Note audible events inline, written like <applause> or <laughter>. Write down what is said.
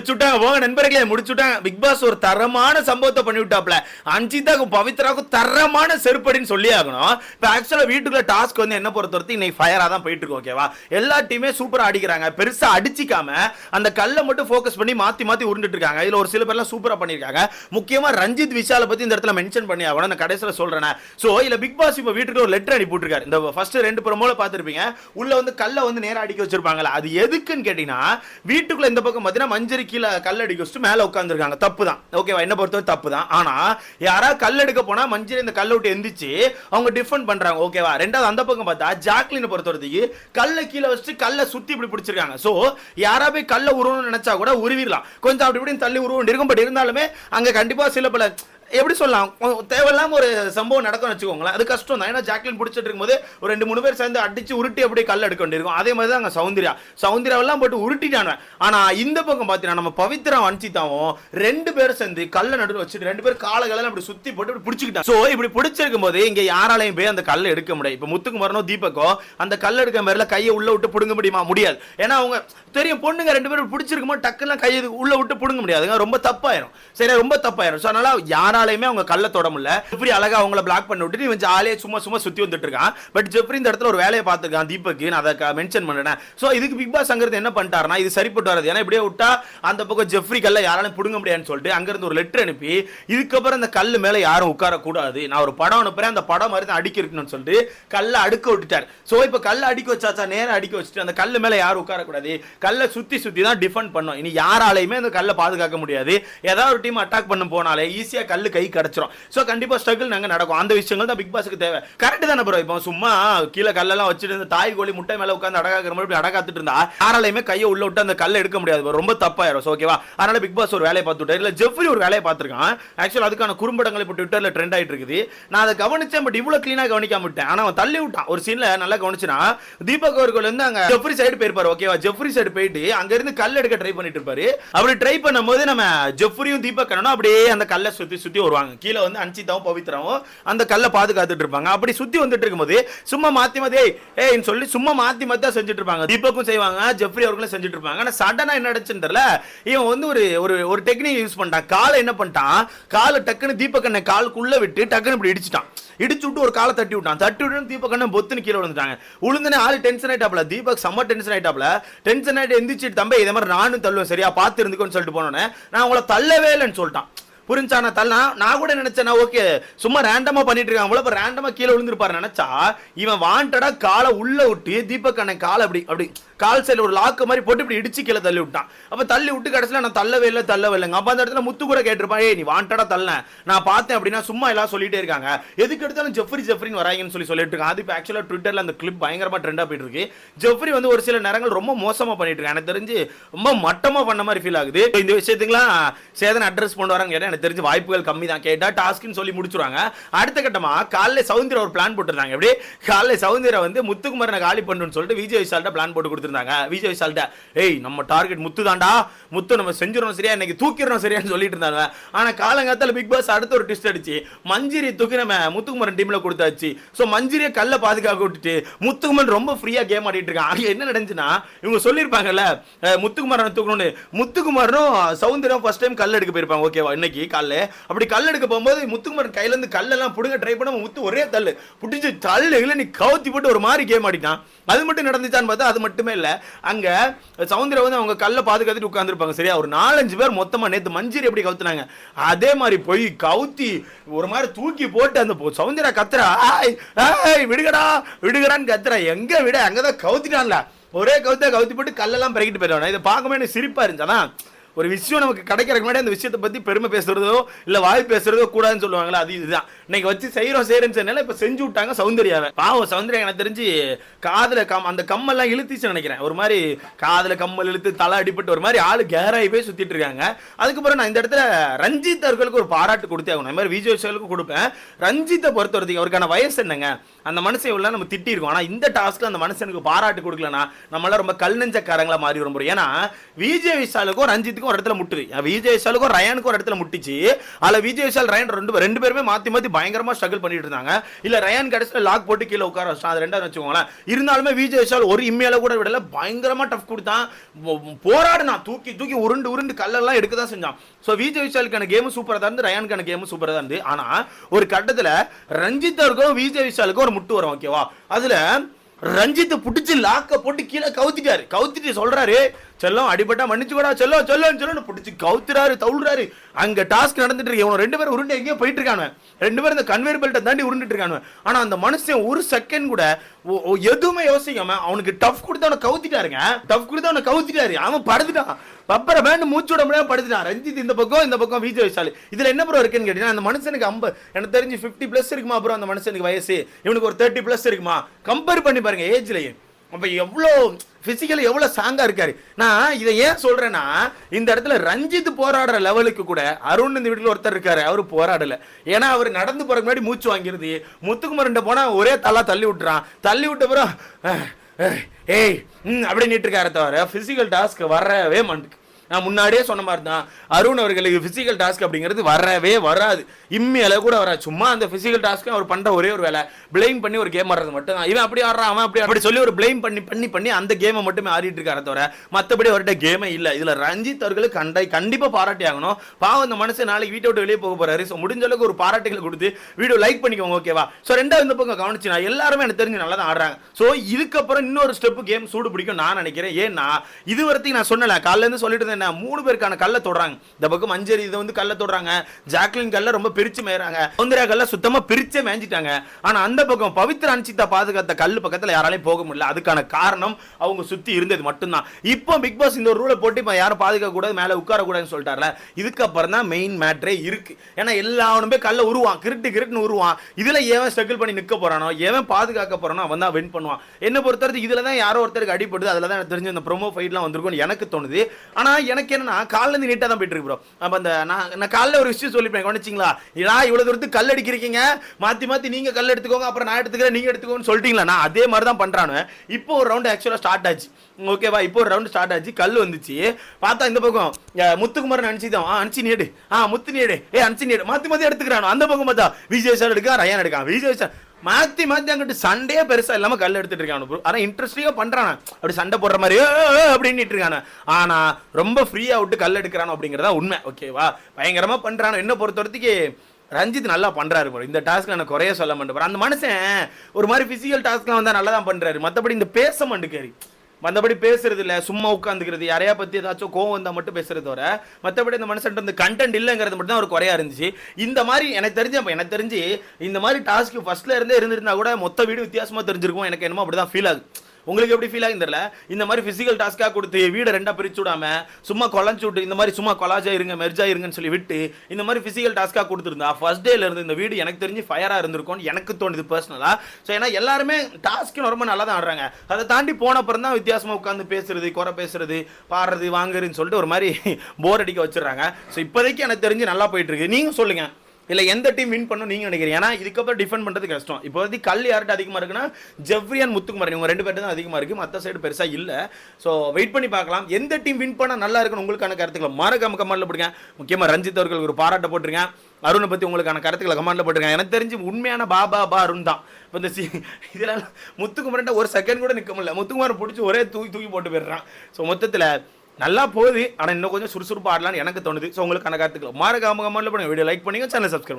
முடிச்சுட்டாங்க போங்க நண்பர்களே முடிச்சுட்டாங்க பிக் பாஸ் ஒரு தரமான சம்பவத்தை பண்ணி விட்டாப்ல அஞ்சிதாக்கும் பவித்ராக்கும் தரமான செருப்படின்னு சொல்லி ஆகணும். இப்போ ஆக்சுவலாக வீட்டுக்குள்ள டாஸ்க் வந்து என்ன பொறுத்த வரைக்கும் இன்னைக்கு ஃபயராக தான் போயிட்டு இருக்கு ஓகேவா எல்லா டீமே சூப்பராக அடிக்கிறாங்க. பெருசாக அடிச்சிக்காம அந்த கல்லை மட்டும் ஃபோக்கஸ் பண்ணி மாற்றி மாற்றி உருண்டுட்டு இருக்காங்க. இதில் ஒரு சில பேர்லாம் சூப்பராக பண்ணியிருக்காங்க. முக்கியமாக ரஞ்சித் விஷாலை பற்றி இந்த இடத்துல மென்ஷன் பண்ணி ஆகணும். நான் கடைசியில் சொல்கிறேன் ஸோ இதில் பிக் பாஸ் இப்போ வீட்டுக்கு ஒரு லெட்டர் அனுப்பி விட்டுருக்காரு இந்த ஃபர்ஸ்ட் ரெண்டு ப்ரோமோல பார்த்துருப்பீங்க. உள்ள வந்து கல்லை வந்து நேரா அடிக்க வச்சிருப்பாங்கல்ல. அது எதுக்குன்னு கேட்டிங்கன்னா வீட்டுக்குள்ள இந்த பக்கம் பார்த்தீங்கன்னா மஞ்சரி கீழே கல் அடிக்க வச்சுட்டு மேலே உட்காந்துருக்காங்க தப்பு தான் ஓகேவா என்ன பொறுத்தவரை தப்பு தான் ஆனால் யாராவது கல் எடுக்க போனால் மஞ்சள் இந்த கல்லை விட்டு எந்திரிச்சு அவங்க டிஃபெண்ட் பண்றாங்க. ஓகேவா ரெண்டாவது அந்த பக்கம் பார்த்தா ஜாக்லினை பொறுத்தவரத்துக்கு கல்லை கீழே வச்சுட்டு கல்லை சுற்றி இப்படி பிடிச்சிருக்காங்க. ஸோ யாரா போய் கல்லை உருவணும்னு நினச்சா கூட உருவிடலாம். கொஞ்சம் அப்படி இப்படின்னு தள்ளி உருவம் இருக்கும். பட் இருந்தாலுமே அங்கே கண்டிப்பாக சில பல எப்படி சொல்லலாம்? தேவையில்லாம ஒரு சம்பவம் நடக்கும்னு வச்சுக்கோங்களேன். அது கஷ்டம் தான் ஏன்னா ஜாக்லின் பிடிச்சிட்டு இருக்கும்போது ஒரு ரெண்டு மூணு பேர் சேர்ந்து அடிச்சு உருட்டி அப்படியே கல் எடுக்க வேண்டியிருக்கும். அதே மாதிரி தான் அங்கே சௌந்தர்யா. சௌந்தர்யாவெல்லாம் போட்டு உருட்டிட்டானுவன். ஆனால் இந்த பக்கம் பார்த்தீங்கன்னா நம்ம பவித்ரா வஞ்சிதாவும் ரெண்டு பேரும் சேர்ந்து கல்லை நடுவில் வச்சுட்டு ரெண்டு பேர் காலகளை அப்படி சுற்றி போட்டு இப்படி பிடிச்சிக்கிட்டாங்க. ஸோ இப்படி பிடிச்சிருக்கும் போது இங்கே யாராலையும் போய் அந்த கல்லை எடுக்க முடியாது. இப்போ முத்துக்குமரனோ தீபக்கோ அந்த கல் எடுக்க மாதிரில கையை உள்ள விட்டு பிடுங்க முடியுமா? முடியாது. ஏன்னா அவங்க தெரியும் பொண்ணுங்க ரெண்டு பேரும் பிடிச்சிருக்குமோ டக்குலாம் கையை உள்ள விட்டு பிடுங்க முடியாதுங்க ரொம்ப தப்பாயிரும். சரி ரொம்ப தப்பாயிரும். ஸோ அதனால யாராலையுமே அவங்க கல்ல தொட முடியல. ஜெப்ரி அழகா அவங்கள பிளாக் பண்ணி விட்டுட்டு இவன் ஜாலியாக சும்மா சும்மா சுத்தி வந்துட்டு இருக்கான். பட் ஜெப்ரி இந்த இடத்துல ஒரு வேலையை பார்த்துருக்கான் தீபக்கு. நான் அதை மென்ஷன் பண்ணிட்டேன் ஸோ இதுக்கு பிக் பாஸ் அங்கிருந்து என்ன பண்ணிட்டாருனா இது சரிப்பட்டு வராது. ஏன்னா இப்படியே விட்டா அந்த பக்கம் ஜெப்ரி கல்ல யாராலும் பிடுங்க முடியாதுன்னு சொல்லிட்டு அங்கிருந்து ஒரு லெட்டர் அனுப்பி இதுக்கப்புறம் அந்த கல் மேலே யாரும் உட்காரக்கூடாது. நான் ஒரு படம் அனுப்புறேன் அந்த படம் மாதிரி தான் அடிக்க இருக்கணும்னு சொல்லிட்டு கல்லை அடுக்க விட்டுட்டார். ஸோ இப்போ கல்லை அடிக்க வச்சாச்சா? நேரம் அடிக்க வச்சுட்டு அந்த கல் மேலே யாரும் உட்காரக்கூடாது. கல்லை சுத்தி சுத்தி தான் டிஃபெண்ட் பண்ணும் இனி யாராலையுமே அந்த கல்லை பாதுகாக்க முடியாது. ஏதாவது ஒரு டீம் அட்டாக் பண்ண போனாலே ஈஸியாக கல் கல்லு கை கிடச்சிரும். ஸோ கண்டிப்பாக ஸ்ட்ரகிள் நாங்கள் நடக்கும். அந்த விஷயங்கள் தான் பிக் பாஸுக்கு தேவை. கரெக்ட் தானே ப்ரோ இப்போ சும்மா கீழே கல்லெல்லாம் வச்சுட்டு இருந்த தாய் கோழி முட்டை மேலே உட்காந்து அடகாக்கிற மாதிரி அடகாத்துட்டு இருந்தா யாராலையுமே கையை உள்ள விட்டு அந்த கல்லை எடுக்க முடியாது ரொம்ப தப்பாயிரும். ஓகேவா அதனால பிக் பாஸ் ஒரு வேலையை பார்த்து இல்லை ஜெஃப்ரி ஒரு வேலையை பார்த்துருக்கான். ஆக்சுவலாக அதுக்கான குறும்படங்கள் இப்போ ட்விட்டரில் ட்ரெண்ட் ஆகிட்டு இருக்குது. நான் அதை கவனிச்சேன் பட் இவ்வளோ க்ளீனாக கவனிக்காம விட்டேன். ஆனால் அவன் தள்ளி விட்டான். ஒரு சீனில் நல்லா கவனிச்சுனா தீபக் அவர்கள் வந்து அங்கே ஜெஃப்ரி சைடு போயிருப்பார். ஓகேவா ஜெஃப்ரி சைடு போயிட்டு அங்கேருந்து கல் எடுக்க ட்ரை பண்ணிட்டு இருப்பாரு. அப்படி ட்ரை பண்ணும்போது நம்ம ஜெஃப்ரியும் தீபக் கண்ணனும் அப்படியே அந்த கல்லை சுற்றி சுற்றி சுற்றி வருவாங்க. கீழே வந்து அன்சிதாவும் பவித்ராவும் அந்த கல்லை பாதுகாத்துட்டு இருப்பாங்க. அப்படி சுத்தி வந்துட்டு இருக்கும்போது சும்மா மாத்தி மாத்தி ஏன்னு சொல்லி சும்மா மாத்தி மாத்தி தான் செஞ்சுட்டு இருப்பாங்க. தீபக்கும் செய்வாங்க ஜெஃப்ரி அவர்களும் செஞ்சுட்டு இருப்பாங்க. ஆனால் சடனா என்ன நடச்சுன்னு தெரியல. இவன் வந்து ஒரு ஒரு ஒரு டெக்னிக் யூஸ் பண்ணிட்டான். காலை என்ன பண்ணிட்டான்? காலை டக்குன்னு தீபக்கண்ணை காலுக்குள்ளே விட்டு டக்குன்னு இப்படி இடிச்சிட்டான். இடிச்சு விட்டு ஒரு காலை தட்டி விட்டான். தட்டி விட்டு தீபக் அண்ணன் பொத்துன்னு கீழே விழுந்துட்டாங்க. உளுந்தனே ஆள் டென்ஷன் ஆயிட்டாப்ல. தீபக் செம்ம டென்ஷன் ஆயிட்டாப்ல. டென்ஷன் ஆயிட்டு எந்திரிச்சிட்டு தம்பி இதே மாதிரி நானும் தள்ளுவேன். சரியா? பார்த்து இருந்துக்கோன்னு சொல்லிட்டு போனோன்னே நான் உங்களை தள்ளவே இல்லைன்னு சொல்லிட்டான். புரிஞ்சானா நான் தள்ளா நான் கூட நினைச்சேன் ஓகே சும்மா ரேண்டமா பண்ணிட்டு இருக்காங்க போல ரேண்டமா கீழே விழுந்திருப்பாரு நினைச்சா இவன் வாண்டடா காலை உள்ள விட்டு தீபக் அண்ணன் காலை அப்படி அப்படி கால் சைடில் ஒரு லாக்கு மாதிரி போட்டு இப்படி இடிச்சு கீழே தள்ளி விட்டான். அப்போ தள்ளி விட்டு கடைசியில் நான் தள்ளவே இல்லை தள்ளவே இல்லைங்க அப்போ அந்த இடத்துல முத்து கூட கேட்டிருப்பான் ஏய் நீ வாண்டடா தள்ள நான் பார்த்தேன் அப்படின்னா சும்மா எல்லாம் சொல்லிட்டே இருக்காங்க. எதுக்கு எடுத்தாலும் ஜெஃப்ரி ஜெஃப்ரின்னு வராங்கன்னு சொல்லி சொல்லிட்டு இருக்காங்க. அது இப்போ ஆக்சுவலாக ட்விட்டரில் அந்த கிளிப் பயங்கரமா ட்ரெண்டாக போயிட்டு இருக்கு. ஜெஃப்ரி வந்து ஒரு சில நேரங்கள் ரொம்ப மோசமா பண்ணிட்டு இருக்காங்க எனக்கு தெரிஞ்சு ரொம்ப மட்டமா பண்ண மாதிரி ஃபீல் ஆகுது. இந்த விஷயத்துக்குலாம் சேதன் அட்ரஸ் கொண்டு வராங்க கேட்டால் எனக்கு தெரிஞ்சு வாய்ப்புகள் கம்மி தான் கேட்டால் டாஸ்க்னு சொல்லி முடிச்சுருவாங்க. அடுத்த கட்டமா காலைல சவுந்தர ஒரு பிளான் போட்டிருந்தாங்க. எப்படி? காலைல சவுந்தர வந்து முத்துக்குமரனை காலி பண்ணுன்னு சொல்லிட்டு விஜய் விஷால்கிட்ட பிளான் போட்டு கொடுத்துருந்தாங்க விஜய் விஷால்ட்ட ஏய் நம்ம டார்கெட் முத்து தாண்டா முத்து நம்ம செஞ்சிடணும் சரியா? இன்னைக்கு தூக்கிடணும் சரியான்னு சொல்லிட்டு இருந்தாங்க. ஆனா காலங்காத்தால பிக் பாஸ் அடுத்த ஒரு டிஸ்ட் அடிச்சு மஞ்சிரி தூக்கி நம்ம முத்துக்குமரன் டீம்ல கொடுத்தாச்சு. ஸோ மஞ்சிரியை கல்ல பாதுகாக்க விட்டுட்டு முத்துக்குமரன் ரொம்ப ஃப்ரீயா கேம் ஆடிட்டு இருக்கான். அங்க என்ன நடந்துச்சுன்னா இவங்க சொல்லியிருப்பாங்கல்ல முத்துக்குமரன் தூக்கணும்னு. முத்துக்குமரனும் சவுந்தரம் ஃபர்ஸ்ட் டைம் கல் எடுக்க போயிருப்பாங்க. ஓகேவா இன்னைக்கு காலைல. அப்படி கல் எடுக்க போகும்போது முத்துக்குமரன் கையில இருந்து கல்லெல்லாம் புடுங்க ட்ரை பண்ண முத்து ஒரே தள்ளு. பிடிச்சி தள்ளு இல்லை நீ கவுத்தி போட்டு ஒரு மாதிரி கேம் ஆடிட்டான். அது மட்டும் நடந்துச்சான்னு பார்த்தா அது மட்டுமே இல்லை அங்க சவுந்தரம் வந்து அவங்க கல்லை பாதுகாத்துட்டு உட்காந்துருப்பாங்க சரியா? ஒரு நாலஞ்சு பேர் மொத்தமா நேத்து மஞ்சள் எப்படி கவுத்துனாங்க? அதே மாதிரி போய் கவுத்தி ஒரு மாதிரி தூக்கி போட்டு அந்த சவுந்தரா கத்துறா ஆய் விடுகடா விடுகடான்னு கத்துறா. எங்க விட அங்கதான் கவுத்திட்டான்ல. ஒரே கவுத்தா கவுத்தி போட்டு கல்லெல்லாம் பிறகிட்டு போயிடுவாங்க இதை பார்க்கும்போது எனக்கு சிரிப்பா இருந்துச்சு ஒரு விஷயம் நமக்கு கிடைக்கிறக்கு முன்னாடி அந்த விஷயத்தை பற்றி பெருமை பேசுறதோ இல்லை வாய் பேசுறதோ கூடாதுன்னு சொல்லுவாங்களா அது இதுதான். இன்னைக்கு வச்சு செய்கிறோம் செய்கிறேன்னு சொன்னால இப்போ செஞ்சு விட்டாங்க சௌந்தர்யாவை பாவம் சௌந்தர்யா எனக்கு தெரிஞ்சு காதில் கம் அந்த கம்மெல்லாம் இழுத்துச்சு நினைக்கிறேன். ஒரு மாதிரி காதில் கம்மல் இழுத்து தலை அடிபட்டு ஒரு மாதிரி ஆள் கேராகி போய் சுற்றிட்டு இருக்காங்க. அதுக்கப்புறம் நான் இந்த இடத்துல ரஞ்சித் அவர்களுக்கு ஒரு பாராட்டு கொடுத்தே ஆகணும். அது மாதிரி விஜய் விஷாலுக்கு கொடுப்பேன். ரஞ்சித்தை பொறுத்த வரைக்கும் அவருக்கான வயசு என்னங்க? அந்த மனுஷன் இவ்வளோ நம்ம திட்டிருக்கோம் ஆனால் இந்த டாஸ்க்கில் அந்த மனுஷனுக்கு பாராட்டு கொடுக்கலனா நம்மளாம் ரொம்ப கல் நெஞ்சக்காரங்களா மாறி வரும் ஏன்னா விஜய் விஷாலுக்கும் ரஞ்சித்துக்கும் ஒரு இடத்துல முட்டுது. விஜய் விஷாலுக்கும் ரயானுக்கும் ஒரு இடத்துல முட்டிச்சு. அதில் விஜய் விஷால் ரயான் ரெண்டு ரெண்டு பேருமே மாற்றி மாற்றி பயங்கரமாக ஸ்ட்ரகிள் பண்ணிட்டு இருந்தாங்க. இல்லை ரயான் கடைசியில் லாக் போட்டு கீழே உட்கார வச்சான் அது ரெண்டாவது வச்சுக்கோங்களேன். இருந்தாலுமே விஜய் விஷால் ஒரு இம்மையில கூட விடல. பயங்கரமாக டஃப் கொடுத்தான். போராடினா தூக்கி தூக்கி உருண்டு உருண்டு கல்லெல்லாம் எடுக்க தான் செஞ்சான். ஸோ விஜய் விஷாலுக்கான கேம் சூப்பராக தான் இருந்து ரயானுக்கான கேம் சூப்பராக தான் இருந்து ஆனால் ஒரு கட்டத்தில் ரஞ்சித்தருக்கும் விஜய் விஷாலுக்கும் ஒரு முட்டு வரும் ஓகேவா அதில் ரஞ்சித்தை பிடிச்சி லாக்க போட்டு கீழே கவுத்திட்டாரு. கவுத்திட்டு சொல்றாரு செல்லம் அடிபட்டா மன்னிச்சு கூட செல்லம் செல்லம் செல்லம் பிடிச்சி கவுத்துறாரு தவுள்றாரு. அங்க டாஸ்க் நடந்துட்டு இருக்கு. இவன் ரெண்டு பேரும் உருண்டு எங்கேயோ போயிட்டு இருக்கானு ரெண்டு பேரும் இந்த கன்வேர் பெல்ட்டை தாண்டி உருண்டுட்டு இருக்கானு ஆனா அந்த மனுஷன் ஒரு செகண்ட் கூட எதுவுமே யோசிக்காம அவனுக்கு டஃப் கொடுத்து அவனை கவுத்திட்டாருங்க. டஃப் கொடுத்து அவனை கவுத்திட்டாரு. அவன் படுத்துட்டான். பப்பர பேண்ட் மூச்சு விட முடியாம படுத்துட்டான். ரஞ்சித் இந்த பக்கம் இந்த பக்கம் விஜய் விஷால். இதுல என்ன ப்ரோ இருக்குன்னு கேட்டீங்கன்னா அந்த மனுஷனுக்கு ஐம்பது எனக்கு தெரிஞ்சு 50 பிளஸ் இருக்குமா அப்புறம் அந்த மனுஷனுக்கு வயசு? இவனுக்கு ஒரு தேர்ட்டி பிளஸ் இருக்குமா? கம்பேர் பண்ணி பாருங்க ஏஜ்லயே அப்போ எவ்வளோ ஃபிசிக்கலி எவ்வளோ ஸ்ட்ராங்காக இருக்காரு. நான் இதை ஏன் சொல்கிறேன்னா இந்த இடத்துல ரஞ்சித் போராடுற லெவலுக்கு கூட அருண் இந்த வீட்டில் ஒருத்தர் இருக்காரு. அவர் போராடலை. ஏன்னா அவர் நடந்து போகிற முன்னாடி மூச்சு வாங்கிருது முத்துக்குமரன் போனால் ஒரே தலா தள்ளி விட்டுறான். தள்ளி விட்ட பிறகு ஏய் ம் அப்படின்னு இருக்காரு தவிர ஃபிசிக்கல் டாஸ்க் வரவே மாட்டுக்கு நான் முன்னாடியே சொன்ன மாதிரி தான். அருண் அவர்களுக்கு ஃபிசிக்கல் டாஸ்க் அப்படிங்கிறது வரவே வராது. இம்மையில கூட வராது. சும்மா அந்த ஃபிசிக்கல் டாஸ்க்கு அவர் பண்ணுற ஒரே ஒரு வேலை. பிளேம் பண்ணி ஒரு கேம் ஆடுறது மட்டும் தான். இவன் அப்படி ஆடுறான் அவன் அப்படி அப்படி சொல்லி ஒரு பிளேம் பண்ணி பண்ணி பண்ணி அந்த கேமை மட்டுமே ஆடிட்டு இருக்காரு தவிர மற்றபடி அவர்கிட்ட கேமே இல்லை. இதில் ரஞ்சித் அவர்களுக்கு கண்டை கண்டிப்பாக பாராட்டி ஆகணும். பாவம் இந்த மனுஷன் நாளைக்கு வீட்டை விட்டு வெளியே போக போகிறாரு ஸோ முடிஞ்ச அளவுக்கு ஒரு பாராட்டுகளை கொடுத்து வீடியோ லைக் பண்ணிக்கோங்க ஓகேவா ஸோ ரெண்டாவது இந்த பக்கம் கவனிச்சு நான் எல்லாருமே எனக்கு தெரிஞ்சு நல்லா தான் ஆடுறாங்க. ஸோ இதுக்கப்புறம் இன்னொரு ஸ்டெப் கேம் சூடு பிடிக்கும் நான் நினைக்கிறேன். ஏன்னா இது வரைக்கும் நான் சொன்னல காலைல இருந்து சொல்லிட்டு இருந்தேன் என்ன, மூணு பேருக்கான கல்லை தொடுறாங்க. இந்த பக்கம் மஞ்சரி இதை வந்து கல்லை தொடுறாங்க. ஜாக்லின் கல்ல ரொம்ப பிரிச்சு மேயறாங்க. சௌந்தர்யா கல்ல சுத்தமா பிரிச்சே மேய்ஞ்சிட்டாங்க ஆனா அந்த பக்கம் பவித்ரா அன்சிதா பாதுகாத்த கல் பக்கத்துல யாராலையும் போக முடியல. அதுக்கான காரணம் அவங்க சுத்தி இருந்தது மட்டும்தான். இப்போ பிக் பாஸ் இந்த ஒரு ரூலை போட்டு இப்போ யாரும் பாதுகாக்க கூடாது மேல உட்கார கூடாதுன்னு சொல்லிட்டார்ல. இதுக்கப்புறம் தான் மெயின் மேட்ரே இருக்கு. ஏன்னா எல்லாருமே கல்ல உருவான். கிருட்டு கிருட்டுன்னு உருவான். இதுல ஏன் ஸ்ட்ரகிள் பண்ணி நிக்க போறானோ ஏன் பாதுகாக்க போறானோ அவன் தான் வின் பண்ணுவான். என்ன பொறுத்தவரைக்கும் இதுல தான் யாரோ ஒருத்தருக்கு அடிபடுது. அதுல தான் தெரிஞ்சு தெரிஞ்ச இந்த ப்ரோமோ ஃபைட்லாம் வந்திருக்கும்னு எனக்கு தோணுது. ஆனா எனக்கு என்னன்னா காலைல இருந்து தான் போயிட்டு இருக்கு ப்ரோ அப்போ அந்த நான் நான் காலைல ஒரு விஷயம் சொல்லிப்பேன் கவனிச்சிங்களா? இதா இவ்வளோ தூரத்துக்கு கல் அடிக்கிறீங்க? மாற்றி மாற்றி நீங்கள் கல் எடுத்துக்கோங்க அப்புறம் நான் எடுத்துக்கிறேன் நீங்கள் எடுத்துக்கோன்னு சொல்லிட்டீங்களா? நான் அதே மாதிரி தான் பண்ணுறானு இப்போ ஒரு ரவுண்ட் ஆக்சுவலாக ஸ்டார்ட் ஆச்சு. ஓகேவா இப்போ ஒரு ரவுண்டு ஸ்டார்ட் ஆச்சு. கல் வந்துச்சு. பார்த்தா இந்த பக்கம் முத்துக்குமாரன் அனுப்பிச்சிதான் ஆ அனுச்சி நீடு ஆ முத்து நீடு ஏ அனுச்சி நீடு மாற்றி மாற்றி எடுத்துக்கிறானோ. அந்த பக்கம் பார்த்தா விஜய் சார் எடுக்கான் ரயான் எடுக்கான் விஜய் சார் மாத்தி மாத்தி அங்கிட்டு சண்டையே பெருசா இல்லாம கல் எடுத்துட்டு இருக்கானு ஆனால் ஆனா இன்ட்ரெஸ்டிங்கா பண்றானே. அப்படி சண்டை போடுற மாதிரி அப்படின்னுட்டு இருக்கானே. ஆனா ரொம்ப ஃப்ரீயா விட்டு கல் எடுக்கிறானோ அப்படிங்கறதா உண்மை. ஓகேவா பயங்கரமா பண்றானோ. என்ன பொறுத்த ரஞ்சித் நல்லா பண்றாரு ப்ரோ இந்த டாஸ்க் நான் குறைய சொல்ல மாட்டேன் அந்த மனுஷன் ஒரு மாதிரி பிசிக்கல் டாஸ்க்லாம் வந்தா நல்லா தான் பண்றாரு. மத்தபடி இந்த பேச மாட்டேக்காரு மற்றபடி பேசுறது இல்லை சும்மா உட்காந்துக்கிறது யாரையா பத்தி ஏதாச்சும் கோவம் வந்தால் மட்டும் பேசுறது தவிர மற்றபடி இந்த மனுஷன் இந்த கண்டென்ட் இல்லைங்கிறது மட்டும் தான் ஒரு குறையா இருந்துச்சு. இந்த மாதிரி எனக்கு தெரிஞ்சு அப்போ எனக்கு தெரிஞ்சு இந்த மாதிரி டாஸ்க் ஃபர்ஸ்ட்ல இருந்தே இருந்திருந்தா கூட மொத்த வீடு வித்தியாசமா தெரிஞ்சிருக்கும். எனக்கு என்னமோ அப்படிதான் ஃபீல் ஆகுது. உங்களுக்கு எப்படி ஃபீல் ஆகுது தெரியல. இந்த மாதிரி பிசிக்கல் டாஸ்க்காக கொடுத்து வீடை ரெண்டாக பிரிச்சு விடாம சும்மா கொலைஞ்சு விட்டு இந்த மாதிரி சும்மா கொலாஜா இருங்க மெர்ஜா இருங்கன்னு சொல்லி விட்டு இந்த மாதிரி பிசிக்கல் டாஸ்க்காக கொடுத்துருந்தா ஃபர்ஸ்ட் டேல இருந்து இந்த வீடு எனக்கு தெரிஞ்சு ஃபயராக இருந்திருக்கும்னு எனக்கு தோணுது பர்சனலாக ஸோ ஏன்னா எல்லாருமே டாஸ்க்கு ரொம்ப நல்லா தான் ஆடுறாங்க. அதை தாண்டி போன அப்புறம் தான் வித்தியாசமாக உட்காந்து பேசுறது குறை பேசுறது பாடுறது வாங்குறதுன்னு சொல்லிட்டு ஒரு மாதிரி <laughs> போர் அடிக்க வச்சிடுறாங்க. ஸோ இப்போதைக்கு எனக்கு தெரிஞ்சு நல்லா போயிட்டு இருக்கு. நீங்க சொல்லுங்க. இல்லை எந்த டீம் வின் பண்ணும் நீங்க நினைக்கிறீங்க? ஏன்னா இதுக்கப்புறம் டிஃபெண்ட் பண்ணுறது கஷ்டம். இப்போ வந்து கல் யார்கிட்ட அதிகமாக இருக்குன்னா ஜெவ்ரியன் முத்துக்குமார். இவங்க ரெண்டு பேர்ட்டு தான் அதிகமாக இருக்குது மற்ற சைடு பெருசாக இல்லை. ஸோ வெயிட் பண்ணி பார்க்கலாம். எந்த டீம் வின் பண்ணால் நல்லா இருக்குன்னு உங்களுக்கான கருத்துக்களை மறக்காம கமாண்டில் போடுங்க. முக்கியமாக ரஞ்சித் அவர்களுக்கு ஒரு பாராட்ட போட்டிருக்கேன் அருணை பற்றி உங்களுக்கான கருத்துக்களை கமாண்டில் போட்டிருக்காங்க. எனக்கு தெரிஞ்சு உண்மையான பாபா பா அருண் தான். இப்போ இந்த சி இதெல்லாம் முத்துக்குமரன்ட்ட ஒரு செகண்ட் கூட நிற்க முடியல. முத்துக்குமார் பிடிச்சி ஒரே தூக்கி தூக்கி போட்டு போயிடுறான். ஸோ மொத்தத்தில் நல்லா போகுது ஆனால் இன்னும் கொஞ்சம் சுறுசுறுப்பு ஆடலாம்னு எனக்கு தோணுது. ஸோ உங்களுக்கு கணக்காத்துக்கலாம் மறக்காம கமெண்ட்ல பண்ணுங்க வீடியோ லைக் பண்ணுங்க சேனல் சப்ஸ்கிரைப்